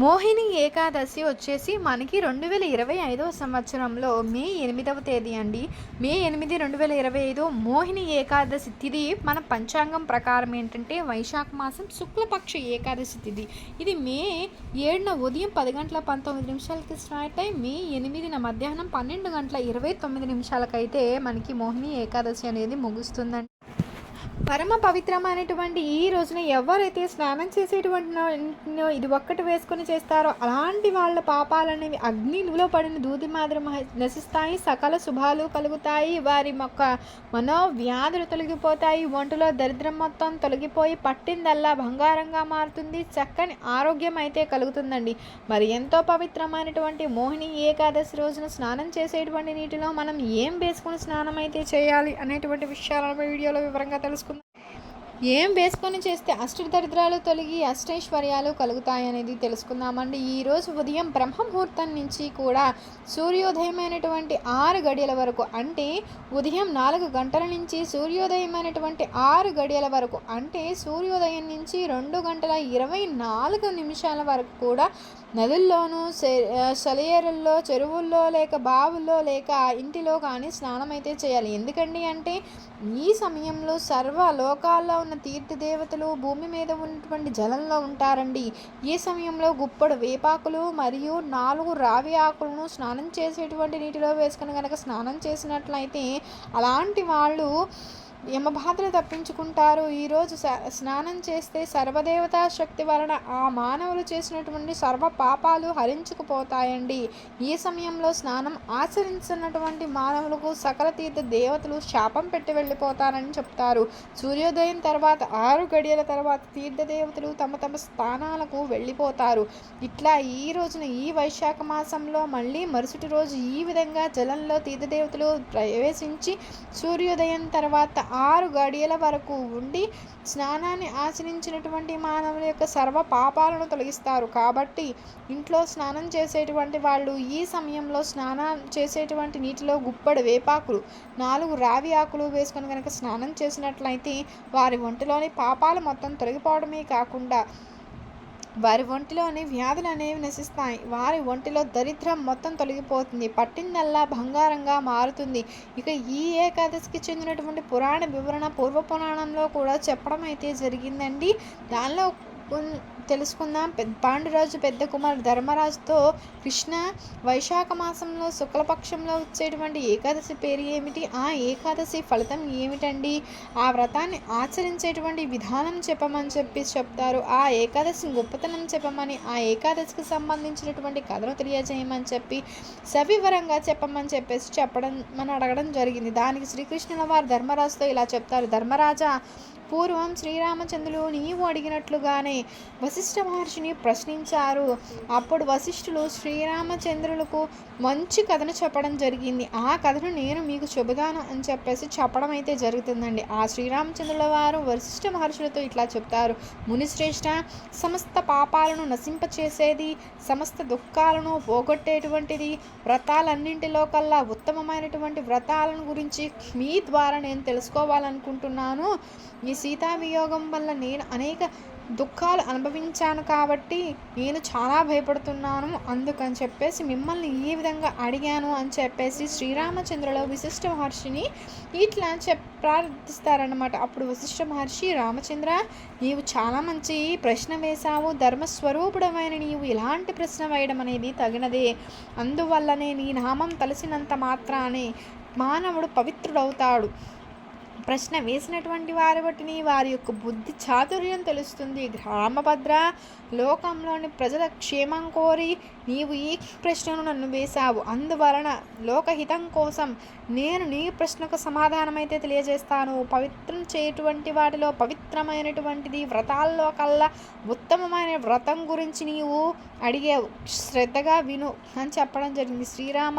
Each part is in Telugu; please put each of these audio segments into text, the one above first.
మోహిని ఏకాదశి వచ్చేసి మనకి రెండు వేల ఇరవై ఐదవ సంవత్సరంలో మే ఎనిమిదవ తేదీ అండి. మే ఎనిమిది రెండు వేల ఇరవై ఐదు మోహిని ఏకాదశి తిథి మన పంచాంగం ప్రకారం ఏంటంటే వైశాఖ మాసం శుక్లపక్ష ఏకాదశి తిథి ఇది మే ఏడున ఉదయం పది గంటల పంతొమ్మిది నిమిషాలకి స్టార్ట్ అయి మే ఎనిమిదిన మధ్యాహ్నం పన్నెండు గంటల ఇరవై తొమ్మిది నిమిషాలకైతే మనకి మోహిని ఏకాదశి అనేది ముగుస్తుందండి. పరమ పవిత్రమైనటువంటి ఈ రోజున ఎవరైతే స్నానం చేసేటువంటి ఇది ఒక్కటి వేసుకొని చేస్తారో అలాంటి వాళ్ళ పాపాలనేవి అగ్నిలో పడిన దూది మాదిరి నశిస్తాయి సకల శుభాలు కలుగుతాయి వారి మొక్క మనోవ్యాధులు తొలగిపోతాయి ఒంటిలో దరిద్రం మొత్తం తొలగిపోయి పట్టిందల్లా బంగారంగా మారుతుంది చక్కని ఆరోగ్యం అయితే కలుగుతుందండి. మరి ఎంతో పవిత్రమైనటువంటి మోహిని ఏకాదశి రోజున స్నానం చేసేటువంటి నీటిలో మనం ఏం వేసుకుని స్నానం అయితే చేయాలి అనేటువంటి విషయాలను వీడియోలో వివరంగా తెలుసుకుందాం ఏం వేసుకొని చేస్తే అష్టదరిద్రాలు తొలగి అష్టైశ్వర్యాలు కలుగుతాయనేది తెలుసుకుందామండి. ఈరోజు ఉదయం బ్రహ్మముహూర్తం నుంచి కూడా సూర్యోదయమైనటువంటి ఆరు గడియల వరకు అంటే ఉదయం నాలుగు గంటల నుంచి సూర్యోదయమైనటువంటి ఆరు గడియల వరకు అంటే సూర్యోదయం నుంచి రెండు గంటల ఇరవై నాలుగు నిమిషాల వరకు కూడా నదుల్లోనూ సె- సెలయేరుల్లో చెరువుల్లో లేక బావుల్లో లేక ఇంటిలో కానీ స్నానం అయితే చేయాలి. ఎందుకండి అంటే ఈ సమయంలో సర్వ లోకాల్లో ఉన్న తీర్థదేవతలు భూమి మీద ఉన్నటువంటి జలంలో ఉంటారండి. ఈ సమయంలో గుప్పడు వేపాకులు మరియు నాలుగు రావి ఆకులను స్నానం చేసేటువంటి నీటిలో వేసుకుని కనుక స్నానం చేసినట్లయితే అలాంటి వాళ్ళు యమబాధలు తప్పించుకుంటారు. ఈరోజు స్నానం చేస్తే సర్వదేవతా శక్తి వలన ఆ మానవులు చేసినటువంటి సర్వ పాపాలు హరించుకుపోతాయండి. ఈ సమయంలో స్నానం ఆచరించినటువంటి మానవులకు సకల తీర్థ దేవతలు శాపం పెట్టి వెళ్ళిపోతారని చెప్తారు. సూర్యోదయం తర్వాత ఆరు గడియల తర్వాత తీర్థ దేవతలు తమ తమ స్థానాలకు వెళ్ళిపోతారు. ఇట్లా ఈ రోజున ఈ వైశాఖ మాసంలో మళ్ళీ మరుసటి రోజు ఈ విధంగా జలంలో తీర్థదేవతలు ప్రవేశించి సూర్యోదయం తర్వాత ఆరు గడియల వరకు ఉండి స్నానాన్ని ఆచరించినటువంటి మానవుల యొక్క సర్వ పాపాలను తొలగిస్తారు. కాబట్టి ఇంట్లో స్నానం చేసేటువంటి వాళ్ళు ఈ సమయంలో స్నానం చేసేటువంటి నీటిలో గుప్పడు వేపాకులు నాలుగు రావి ఆకులు వేసుకొని కనుక స్నానం చేసినట్లయితే వారి ఒంటిలోని పాపాలు మొత్తం తొలగిపోవడమే కాకుండా వారి ఒంటిలోని వ్యాధులు అనేవి నశిస్తాయి. వారి ఒంటిలో దరిద్రం మొత్తం తొలగిపోతుంది. పట్టిందల్లా బంగారంగా మారుతుంది. ఇక ఈ ఏకాదశికి చెందినటువంటి పురాణ వివరణ పూర్వ పురాణంలో కూడా చెప్పడం అయితే జరిగిందండి. దానిలో తెలుసుకుందాం. పాండురాజు పెద్ద కుమారుడు ధర్మరాజుతో కృష్ణ వైశాఖ మాసంలో శుక్లపక్షంలో వచ్చేటువంటి ఏకాదశి పేరు ఏమిటి? ఆ ఏకాదశి ఫలితం ఏమిటండి? ఆ వ్రతాన్ని ఆచరించేటువంటి విధానం చెప్పమని చెప్పి చెప్తారు. ఆ ఏకాదశి గొప్పతనం చెప్పమని ఆ ఏకాదశికి సంబంధించినటువంటి కథను తెలియజేయమని చెప్పి సవివరంగా చెప్పమని చెప్పేసి చెప్పడం మనం అడగడం జరిగింది. దానికి శ్రీకృష్ణుల వారు ధర్మరాజుతో ఇలా చెప్తారు. ధర్మరాజా పూర్వం శ్రీరామచంద్రులు నీవు అడిగినట్లుగానే వశిష్ఠ మహర్షిని ప్రశ్నించారు. అప్పుడు వశిష్ఠులు శ్రీరామచంద్రులకు మంచి కథను చెప్పడం జరిగింది. ఆ కథను నేను మీకు చెబుతాను అని చెప్పేసి చెప్పడం అయితే జరుగుతుందండి. ఆ శ్రీరామచంద్రుల వారు వశిష్ఠ మహర్షులతో ఇట్లా చెప్తారు. మునిశ్రేష్ఠ సమస్త పాపాలను నశింపచేసేది సమస్త దుఃఖాలను పోగొట్టేటువంటిది వ్రతాలన్నింటిలో కల్లా ఉత్తమమైనటువంటి వ్రతాలను గురించి మీ ద్వారా నేను తెలుసుకోవాలనుకుంటున్నాను. ఈ సీతా వియోగం వల్ల నేను అనేక దుఃఖాలు అనుభవించాను కాబట్టి నేను చాలా భయపడుతున్నాను. అందుకని చెప్పేసి మిమ్మల్ని ఈ విధంగా అడిగాను అని చెప్పేసి శ్రీరామచంద్రుల విశిష్ట మహర్షిని ఇట్లా చెప్ ప్రార్థిస్తారనమాట అప్పుడు వశిష్ఠ మహర్షి రామచంద్ర నీవు చాలా మంచి ప్రశ్న వేశావు. ధర్మస్వరూపుడమైన నీవు ఇలాంటి ప్రశ్న వేయడం అనేది తగినదే. అందువల్లనే నీ నామం తలసినంత మాత్రానే మానవుడు పవిత్రుడవుతాడు. ప్రశ్న వేసినటువంటి వారి బట్టిని వారి యొక్క బుద్ధి చాతుర్యం తెలుస్తుంది. రామభద్ర లోకంలోని ప్రజల క్షేమం కోరి నీవు ఈ ప్రశ్నను నన్ను వేశావు. అందువలన లోకహితం కోసం నేను నీ ప్రశ్నకు సమాధానమైతే తెలియజేస్తాను. పవిత్రం చేయటువంటి వాటిలో పవిత్రమైనటువంటిది వ్రతాల్లో కల్లా ఉత్తమమైన వ్రతం గురించి నీవు అడిగావు. శ్రద్ధగా విను అని చెప్పడం జరిగింది. శ్రీరామ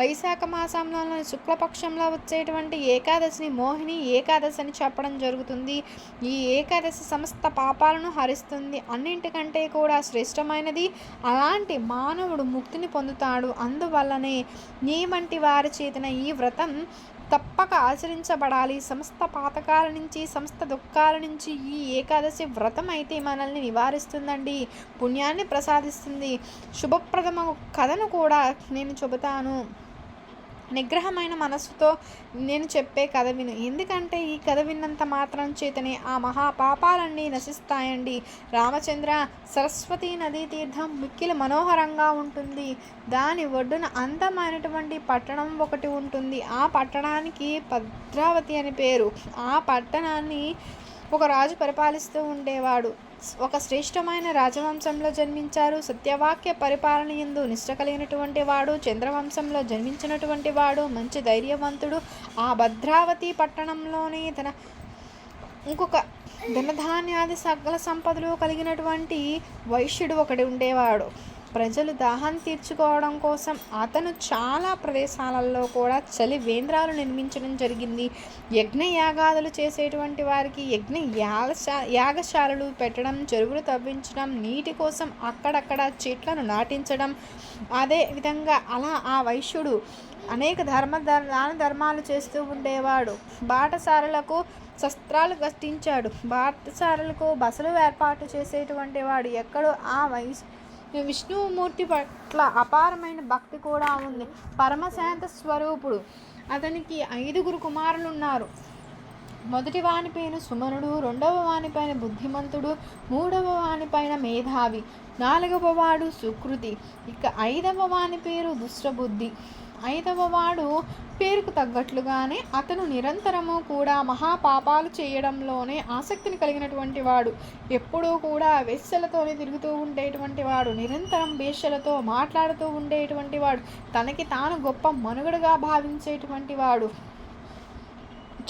వైశాఖ మాసంలోని శుక్లపక్షంలో వచ్చేటువంటి ఏకాదశిని మోహిని ఏకాదశి అని చెప్పడం జరుగుతుంది. ఈ ఏకాదశి సమస్త పాపాలను హరిస్తుంది. అన్నింటికంటే కూడా శ్రేష్టమైనది అలాంటి మానవుడు ముక్తిని పొందుతాడు. అందువల్లనే నీ వంటి వారి చేతిన ఈ వ్రతం తప్పక ఆచరించబడాలి. సమస్త పాతకాల నుంచి సమస్త దుఃఖాల నుంచి ఈ ఏకాదశి వ్రతం అయితే మనల్ని నివారిస్తుందండి. పుణ్యాన్ని ప్రసాదిస్తుంది. శుభప్రదమ కథను కూడా నేను చెబుతాను. నిగ్రహమైన మనస్సుతో నేను చెప్పే కథ విను. ఎందుకంటే ఈ కథ విన్నంత మాత్రం చేతనే ఆ మహాపాపాలన్నీ నశిస్తాయండి. రామచంద్ర సరస్వతి నదీ తీర్థం మిక్కిలి మనోహరంగా ఉంటుంది. దాని ఒడ్డున అందమైనటువంటి పట్టణం ఒకటి ఉంటుంది. ఆ పట్టణానికి భద్రావతి అని పేరు. ఆ పట్టణాన్ని ఒక రాజు పరిపాలిస్తూ ఉండేవాడు. ఒక శ్రేష్టమైన రాజవంశంలో జన్మించారు. సత్యవాక్య పరిపాలన ఎందు నిష్ట కలిగినటువంటి వాడు చంద్రవంశంలో జన్మించినటువంటి వాడు మంచి ధైర్యవంతుడు. ఆ భద్రావతి పట్టణంలోనే తన ఇంకొక ధనధాన్యాది సకల సంపదలు కలిగినటువంటి వైశ్యుడు ఒకటి ఉండేవాడు. ప్రజలు దాహం తీర్చుకోవడం కోసం అతను చాలా ప్రదేశాలలో కూడా చలి వేంద్రాలు నిర్మించడం జరిగింది. యజ్ఞయాగాదులు చేసేటువంటి వారికి యజ్ఞ యాగశా యాగశాలలు పెట్టడం చెరువులు తవ్వించడం నీటి కోసం అక్కడక్కడ చెట్లను నాటించడం. అదే విధంగా అలా ఆ వైశ్యుడు అనేక ధర్మ దాన ధర్మాలు చేస్తూ ఉండేవాడు. బాటసారులకు శస్త్రాలు కష్టించాడు బాటసారులకు బసలు ఏర్పాటు చేసేటువంటి వాడు ఎక్కడో ఆ వయసు విష్ణుమూర్తి పట్ల అపారమైన భక్తి కూడా ఉంది. పరమశాంత స్వరూపుడు. అతనికి ఐదుగురు కుమారులు ఉన్నారు మొదటి వానిపైన సుమనుడు రెండవ వానిపైన బుద్ధిమంతుడు మూడవ వానిపైన మేధావి నాలుగవ వాడు సుకృతి ఇక ఐదవ వాని పేరు దుష్టబుద్ధి. ఐదవ వాడు పేరుకు తగ్గట్లుగానే అతను నిరంతరము కూడా మహాపాపాలు చేయడంలోనే ఆసక్తిని కలిగినటువంటి వాడు. ఎప్పుడూ కూడా వేశ్యలతోనే తిరుగుతూ ఉండేటువంటి వాడు నిరంతరం వేశ్యలతో మాట్లాడుతూ ఉండేటువంటి వాడు తనకి తాను గొప్ప మనుగడగా భావించేటువంటి వాడు.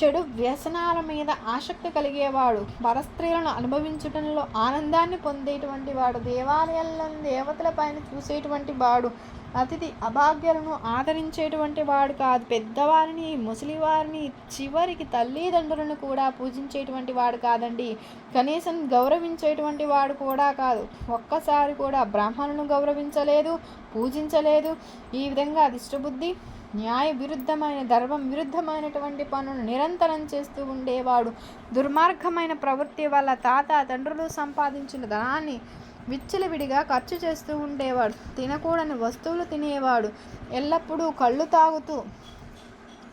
చెడు వ్యసనాల మీద ఆసక్తి కలిగేవాడు. పరస్త్రీలను అనుభవించడంలో ఆనందాన్ని పొందేటువంటి వాడు. దేవాలయాలను దేవతల పైన చూసేటువంటి వాడు. అతిథి అభాగ్యులను ఆదరించేటువంటి వాడు కాదు. పెద్దవారిని ముసలివారిని చివరికి తల్లిదండ్రులను కూడా పూజించేటువంటి వాడు కాదండి. కనీసం గౌరవించేటువంటి వాడు కూడా కాదు. ఒక్కసారి కూడా బ్రాహ్మణులను గౌరవించలేదు పూజించలేదు. ఈ విధంగా అదిష్టబుద్ధి న్యాయ విరుద్ధమైన ధర్మం విరుద్ధమైనటువంటి పనులు నిరంతరం చేస్తూ ఉండేవాడు. దుర్మార్గమైన ప్రవృత్తి వల్ల తాత తండ్రులు సంపాదించిన ధనాన్ని విచ్చలవిడిగా ఖర్చు చేస్తూ ఉండేవాడు. తినకూడని వస్తువులు తినేవాడు. ఎల్లప్పుడూ కళ్ళు తాగుతూ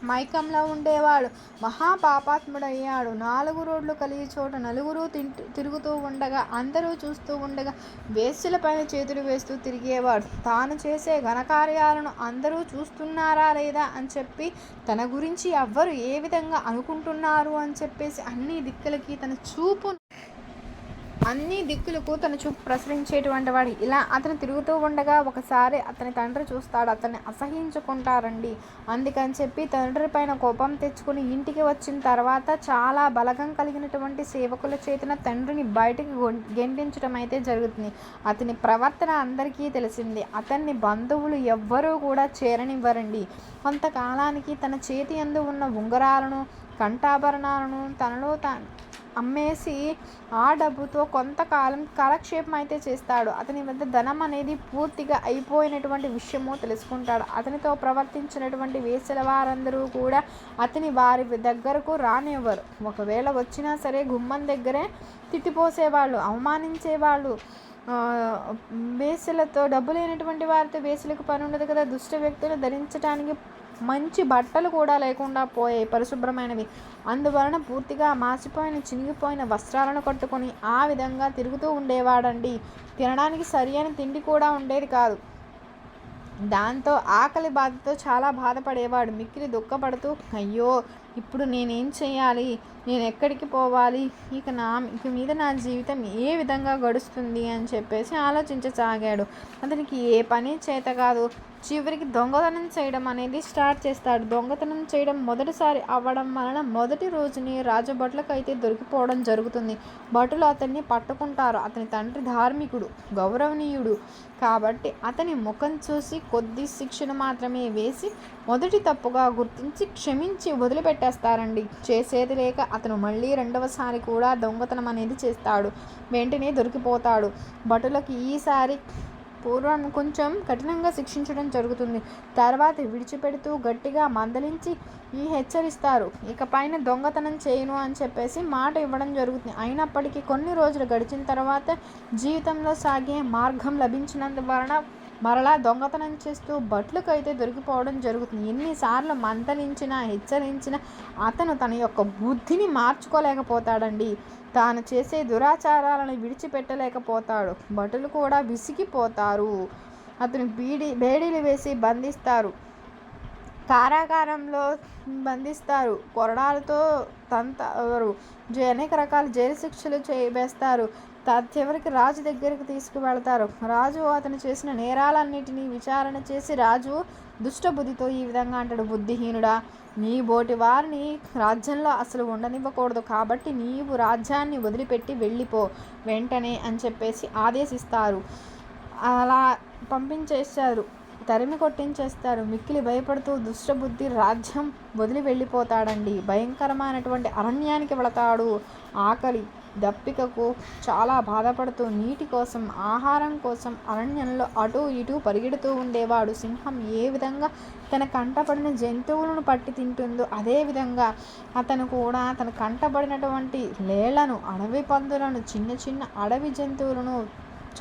మైకంలో ఉండేవాడు. మహాపాపాత్ముడయ్యాడు. నాలుగు రోడ్లు కలిగి చోట నలుగురు తింటూ తిరుగుతూ ఉండగా అందరూ చూస్తూ ఉండగా వేస్యులపైన చేతులు వేస్తూ తిరిగేవాడు. తాను చేసే ఘనకార్యాలను అందరూ చూస్తున్నారా లేదా అని చెప్పి తన గురించి ఎవ్వరు ఏ విధంగా అనుకుంటున్నారు అని చెప్పేసి అన్ని దిక్కులకి తన చూపు అన్ని దిక్కులకు తన చూపు ప్రసరించేటువంటి వాడు. ఇలా అతను తిరుగుతూ ఉండగా ఒకసారి అతని తండ్రి చూస్తాడు. అతన్ని అసహించుకుంటారండి. అందుకని చెప్పి తండ్రి పైన కోపం తెచ్చుకుని ఇంటికి వచ్చిన తర్వాత చాలా బలగం కలిగినటువంటి సేవకుల చేతిన తండ్రిని బయటికి గెంటించడం అయితే జరుగుతుంది. అతని ప్రవర్తన అందరికీ తెలిసింది. అతన్ని బంధువులు ఎవ్వరూ కూడా చేరనివ్వరండి. కొంతకాలానికి తన చేతి అందు ఉన్న ఉంగరాలను కంఠాభరణాలను తనలో తాను అమ్మేసి ఆ డబ్బుతో కొంతకాలం కాలక్షేపం అయితే చేస్తాడు. అతని వద్ద ధనం అనేది పూర్తిగా అయిపోయినటువంటి విషయము తెలుసుకుంటాడు. అతనితో ప్రవర్తించినటువంటి వేసల వారందరూ కూడా అతని వారి దగ్గరకు రానివ్వరు. ఒకవేళ వచ్చినా సరే గుమ్మం దగ్గరే తిట్టిపోసేవాళ్ళు అవమానించేవాళ్ళు. వేసులతో డబ్బు లేనటువంటి వారితో వేసులకు పని ఉండదు కదా. దుష్ట వ్యక్తులు ధరించడానికి మంచి బట్టలు కూడా లేకుండా పోయాయి పరిశుభ్రమైనవి. అందువలన పూర్తిగా మాసిపోయిన చినిగిపోయిన వస్త్రాలను కట్టుకొని ఆ విధంగా తిరుగుతూ ఉండేవాడండి. తినడానికి సరి అయిన తిండి కూడా ఉండేది కాదు. దాంతో ఆకలి బాధతో చాలా బాధపడేవాడు. మిక్కిలి దుఃఖపడుతూ అయ్యో ఇప్పుడు నేనేం చేయాలి నేను ఎక్కడికి పోవాలి? ఇక నా ఇక మీద నా జీవితం ఏ విధంగా గడుస్తుంది అని చెప్పేసి ఆలోచించసాగాడు. అతనికి ఏ పని చేత కాదు చివరికి దొంగతనం చేయడం అనేది స్టార్ట్ చేస్తాడు. దొంగతనం చేయడం మొదటిసారి అవ్వడం వలన మొదటి రోజుని రాజభట్లకు అయితే దొరికిపోవడం జరుగుతుంది. భటులు అతన్ని పట్టుకుంటారు. అతని తండ్రి ధార్మికుడు గౌరవనీయుడు. కాబట్టి అతని ముఖం చూసి కొద్ది శిక్షణ మాత్రమే వేసి మొదటి తప్పుగా గుర్తించి క్షమించి వదిలిపెట్టేస్తారండి. చేసేది లేక అతను మళ్ళీ రెండవసారి కూడా దొంగతనం అనేది చేస్తాడు. వెంటనే దొరికిపోతాడు. భటులకు ఈసారి పూర్వం కొంచెం కఠినంగా శిక్షించడం జరుగుతుంది. తర్వాత విడిచిపెడుతూ గట్టిగా మందలించి ఈ హెచ్చరిస్తారు. ఇక పైన దొంగతనం చేయను అని చెప్పేసి మాట ఇవ్వడం జరుగుతుంది. అయినప్పటికీ కొన్ని రోజులు గడిచిన తర్వాత జీవితంలో సాగే మార్గం లభించినందు వలన మరలా దొంగతనం చేస్తూ బట్లుకైతే దొరికిపోవడం జరుగుతుంది. ఎన్నిసార్లు మందలించినా హెచ్చరించినా అతను తన యొక్క బుద్ధిని మార్చుకోలేకపోతాడండి. తాను చేసే దురాచారాలను విడిచిపెట్టలేకపోతాడు. భటులు కూడా విసిగిపోతారు. అతను బీడి బేడీలు వేసి బంధిస్తారు. కారాగారంలో బంధిస్తారు. కొరడాలతో తంతారు. జ- అనేక రకాల జైలు శిక్షలు చేవేస్తారు చివరికి రాజు దగ్గరికి తీసుకువెళతారు. రాజు అతను చేసిన నేరాలన్నిటినీ విచారణ చేసి రాజు దుష్టబుద్ధితో ఈ విధంగా అంటాడు. బుద్ధిహీనుడా నీ బోటి వారిని రాజ్యంలో అసలు ఉండనివ్వకూడదు కాబట్టి నీవు రాజ్యాన్ని వదిలిపెట్టి వెళ్ళిపో వెంటనే అని చెప్పేసి ఆదేశిస్తారు. అలా పంపించేశారు తరిమి కొట్టించేస్తారు. మిక్కిలి భయపడుతూ దుష్టబుద్ధి రాజ్యం వదిలి వెళ్ళిపోతాడండి. భయంకరమైనటువంటి అరణ్యానికి వెళతాడు ఆకలి. దప్పికకు చాలా బాధపడుతూ నీటి కోసం ఆహారం కోసం అరణ్యంలో అటు ఇటు పరిగెడుతూ ఉండేవాడు. సింహం ఏ విధంగా తన కంటపడిన జంతువులను పట్టి తింటుందో అదేవిధంగా అతను కూడా తన కంటపడినటువంటి లేళ్ళను అడవి పందులను చిన్న చిన్న అడవి జంతువులను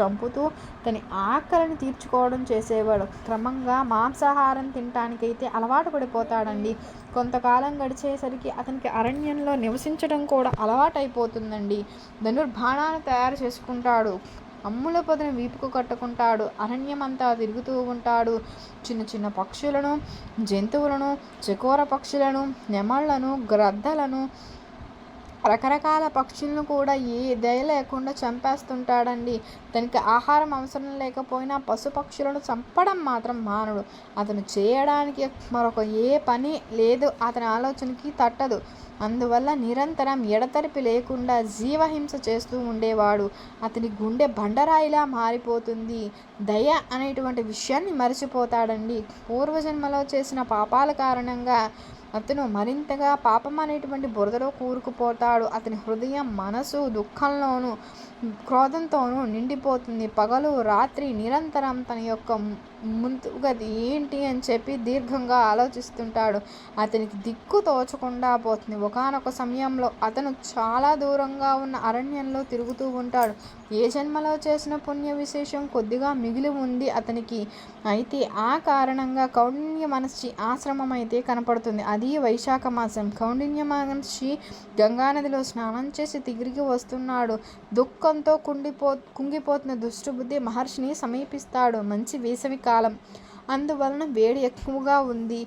చంపుతూ తన ఆకలిని తీర్చుకోవడం చేసేవాడు. క్రమంగా మాంసాహారం తినటానికైతే అలవాటు పడిపోతాడండి. కొంతకాలం గడిచేసరికి అతనికి అరణ్యంలో నివసించడం కూడా అలవాటైపోతుందండి. ధనుర్బాణాలు తయారు చేసుకుంటాడు. అమ్ముల పొదను వీపుకు కట్టుకుంటాడు. అరణ్యం అంతా తిరుగుతూ ఉంటాడు. చిన్న చిన్న పక్షులను జంతువులను చకోర పక్షులను నెమళ్ళను గ్రద్దలను రకరకాల పక్షులను కూడా ఏ దయ లేకుండా చంపేస్తుంటాడండి. తనకి ఆహారం అవసరం లేకపోయినా పశుపక్షులను చంపడం మాత్రం మానడు. అతను చేయడానికి మరొక ఏ పని లేదు అతని ఆలోచనకి తట్టదు. అందువల్ల నిరంతరం ఎడతెరిపి లేకుండా జీవహింస చేస్తూ ఉండేవాడు. అతని గుండె బండరాయిలా మారిపోతుంది. దయ అనేటువంటి విషయాన్ని మర్చిపోతాడండి. పూర్వజన్మలో చేసిన పాపాల కారణంగా అతను మరింతగా పాపం అనేటువంటి బురదలో కూరుకుపోతాడు. అతని హృదయం మనసు దుఃఖంలోనూ క్రోధంతోనూ నిండిపోతుంది. పగలు రాత్రి నిరంతరం తన యొక్క ముందుగది ఏంటి అని చెప్పి దీర్ఘంగా ఆలోచిస్తుంటాడు. అతనికి దిక్కు తోచకుండా పోతుంది. ఒకానొక సమయంలో అతను చాలా దూరంగా ఉన్న అరణ్యంలో తిరుగుతూ ఉంటాడు. ఏ జన్మలో చేసిన పుణ్య విశేషం కొద్దిగా మిగిలి ఉంది అతనికి. అయితే ఆ కారణంగా కౌండిన్య మనస్సి ఆశ్రమం అయితే కనపడుతుంది. అది వైశాఖ మాసం. కౌండిన్య మహర్షి గంగానదిలో స్నానం చేసి తిరిగి వస్తున్నాడు. దుఃఖంతో కుండిపో కుంగిపోతున్న దుష్టబుద్ధి మహర్షిని సమీపిస్తాడు. మంచి వేసవి కాలం. అందువలన వేడి ఎక్కువగా ఉంది.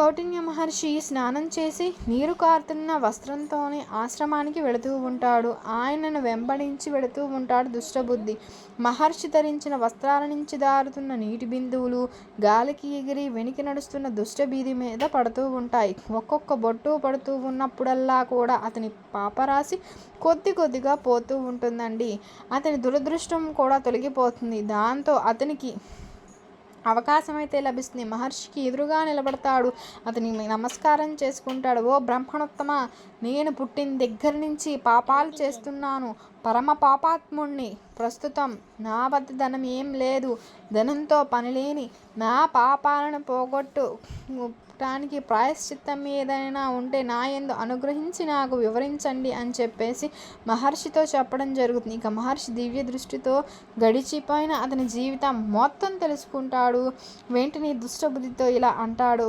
కౌటిన్య మహర్షి స్నానం చేసి నీరు కారుతున్న వస్త్రంతోనే ఆశ్రమానికి వెళుతూ ఉంటాడు. ఆయనను వెంబడించి వెళుతూ ఉంటాడు దుష్టబుద్ధి. మహర్షి ధరించిన వస్త్రాల నుంచి దారుతున్న నీటి బిందువులు గాలికి ఎగిరి వెనికి నడుస్తున్న దుష్టబీది మీద పడుతూ ఉంటాయి. ఒక్కొక్క బొట్టు పడుతూ ఉన్నప్పుడల్లా కూడా అతని పాపరాశి కొద్ది కొద్దిగా పోతూ ఉంటుందండి. అతని దురదృష్టం కూడా తొలగిపోతుంది. దాంతో అతనికి అవకాశం అయితే లభిస్తుంది. మహర్షికి ఎదురుగా నిలబడతాడు. అతని నమస్కారం చేసుకుంటాడు. ఓ బ్రహ్మణోత్తమ నేను పుట్టిన దగ్గర నుంచి పాపాలు చేస్తున్నాను. పరమ పాపాత్ముణ్ణి. ప్రస్తుతం నా వద్ద ధనం ఏం లేదు. ధనంతో పనిలేని నా పాపాలను పోగొట్టు నష్టానికి ప్రాయశ్చిత్తం ఏదైనా ఉంటే నా ఎందు అనుగ్రహించి నాకు వివరించండి అని చెప్పేసి మహర్షితో చెప్పడం జరుగుతుంది. ఇక మహర్షి దివ్య దృష్టితో గడిచిపోయిన అతని జీవితం మొత్తం తెలుసుకుంటాడు. వెంటనే దుష్టబుద్ధితో ఇలా అంటాడు.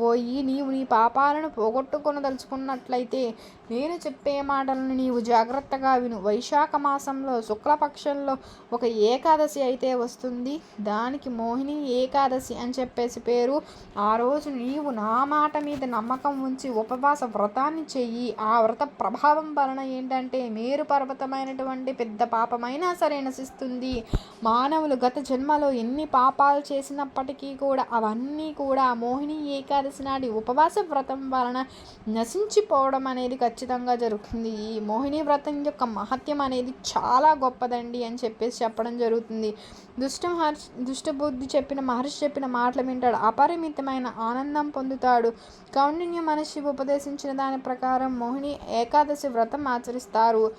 పోయి నీవు నీ పాపాలను పోగొట్టుకొనదలుచుకున్నట్లయితే నేను చెప్పే మాటలను నీవు జాగ్రత్తగా విను. వైశాఖ మాసంలో శుక్లపక్షంలో ఒక ఏకాదశి అయితే వస్తుంది. దానికి మోహిని ఏకాదశి అని చెప్పేసి పేరు. ఆ రోజు నీవు నా మాట మీద నమ్మకం ఉంచి ఉపవాస వ్రతాన్ని చెయ్యి. ఆ వ్రత ప్రభావం వలన ఏంటంటే మేరు పర్వతమైనటువంటి పెద్ద పాపమైనా సరే నశిస్తుంది. మానవులు గత జన్మలో ఎన్ని పాపాలు చేసినప్పటికీ కూడా అవన్నీ కూడా మోహిని ఏకాదశి నాటి ఉపవాస వ్రతం వలన నశించిపోవడం అనేది ఖచ్చితంగా జరుగుతుంది. ఈ మోహిని వ్రతం యొక్క మహత్యం అనేది చాలా గొప్పదండి అని చెప్పేసి చెప్పడం జరుగుతుంది. దుష్ట మహర్షి దుష్టబుద్ధి చెప్పిన మహర్షి చెప్పిన మాటలు వింటాడు. అపరిమితమైన ఆనందం పొందుతాడు. కౌండిన్య మహర్షి ఉపదేశించిన దాని ప్రకారం మోహిని ఏకాదశి వ్రతం ఆచరిస్తారు.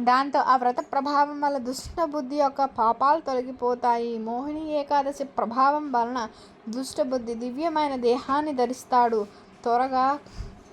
దాంతో ఆ వ్రత ప్రభావం వల్ల దుష్ట బుద్ధి యొక్క పాపాలు తొలగిపోతాయి. మోహిని ఏకాదశి ప్రభావం వలన దుష్టబుద్ధి దివ్యమైన దేహాన్ని ధరిస్తాడు. త్వరగా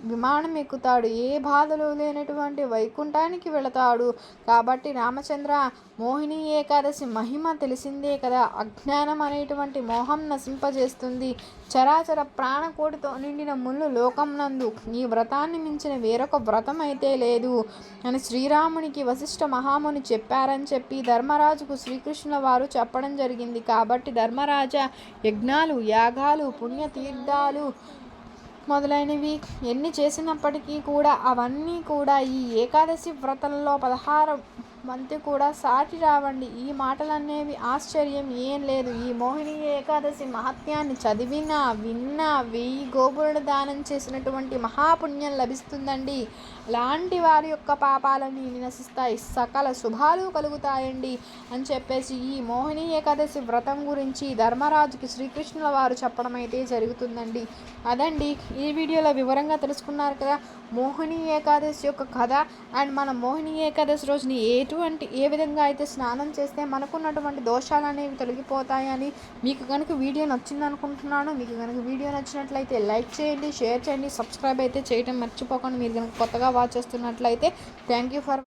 విమానం ఎక్కుతాడు. ఏ బాధలు లేనటువంటి వైకుంఠానికి వెళతాడు. కాబట్టి రామచంద్ర మోహిని ఏకాదశి మహిమ తెలిసిందే కదా. అజ్ఞానం అనేటువంటి మోహం నశింపజేస్తుంది. చరాచర ప్రాణకోటితో నిండిన ముళ్ళు లోకం నందు. ఈ వ్రతాన్ని మించిన వేరొక వ్రతం అయితే లేదు అని శ్రీరామునికి వశిష్ఠ మహాముని చెప్పారని చెప్పి ధర్మరాజుకు శ్రీకృష్ణుల వారు చెప్పడం జరిగింది. కాబట్టి ధర్మరాజ యజ్ఞాలు యాగాలు పుణ్యతీర్థాలు మొదలైనవి ఎన్ని చేసినప్పటికీ కూడా అవన్నీ కూడా ఈ ఏకాదశి వ్రతంలో పదహారు మంది కూడా సాటి రావండి. ఈ మాటలనేవి ఆశ్చర్యం ఏం లేదు. ఈ మోహిని ఏకాదశి మహత్యాన్ని చదివినా విన్నా వెయ్యి గోపురుడు దానం చేసినటువంటి మహాపుణ్యం లభిస్తుందండి. లాంటి వారి యొక్క పాపాలని వినసిస్తాయి సకల శుభాలు కలుగుతాయండి అని చెప్పేసి ఈ మోహిని ఏకాదశి వ్రతం గురించి ధర్మరాజుకి శ్రీకృష్ణుల వారు చెప్పడం అయితే జరుగుతుందండి. అదండి ఈ వీడియోలో వివరంగా తెలుసుకున్నారు కదా మోహిని ఏకాదశి యొక్క కథ అండ్ మన మోహిని ఏకాదశి రోజుని ఎటువంటి ఏ విధంగా అయితే స్నానం చేస్తే మనకున్నటువంటి దోషాలు అనేవి తొలగిపోతాయని మీకు కనుక వీడియో నచ్చింది అనుకుంటున్నాను. మీకు కనుక వీడియో నచ్చినట్లయితే లైక్ చేయండి షేర్ చేయండి సబ్స్క్రైబ్ అయితే చేయడం మర్చిపోకండి. మీరు కనుక కొత్తగా వాచ్ చేస్తున్నట్లయితే. Thank you for